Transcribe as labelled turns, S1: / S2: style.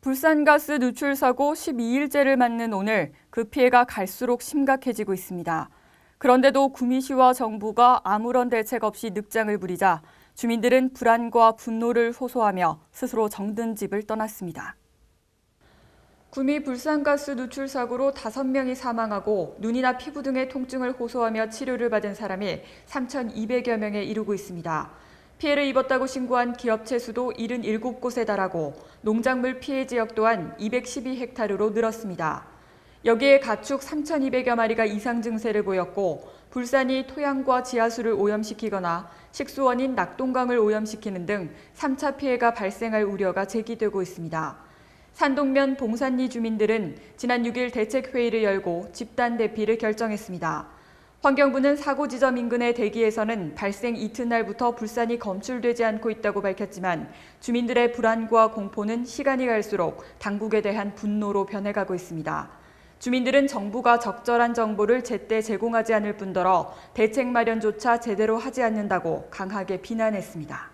S1: 불산가스 누출 사고 12일째를 맞는 오늘 그 피해가 갈수록 심각해지고 있습니다. 그런데도 구미시와 정부가 아무런 대책 없이 늑장을 부리자 주민들은 불안과 분노를 호소하며 스스로 정든 집을 떠났습니다. 구미 불산가스 누출 사고로 5명이 사망하고 눈이나 피부 등의 통증을 호소하며 치료를 받은 사람이 3,200여 명에 이르고 있습니다. 피해를 입었다고 신고한 기업체 수도 77곳에 달하고 농작물 피해 지역 또한 212헥타르로 늘었습니다. 여기에 가축 3,200여 마리가 이상 증세를 보였고 불산이 토양과 지하수를 오염시키거나 식수원인 낙동강을 오염시키는 등 3차 피해가 발생할 우려가 제기되고 있습니다. 산동면 봉산리 주민들은 지난 6일 대책회의를 열고 집단 대피를 결정했습니다. 환경부는 사고 지점 인근의 대기에서는 발생 이튿날부터 불산이 검출되지 않고 있다고 밝혔지만 주민들의 불안과 공포는 시간이 갈수록 당국에 대한 분노로 변해가고 있습니다. 주민들은 정부가 적절한 정보를 제때 제공하지 않을 뿐더러 대책 마련조차 제대로 하지 않는다고 강하게 비난했습니다.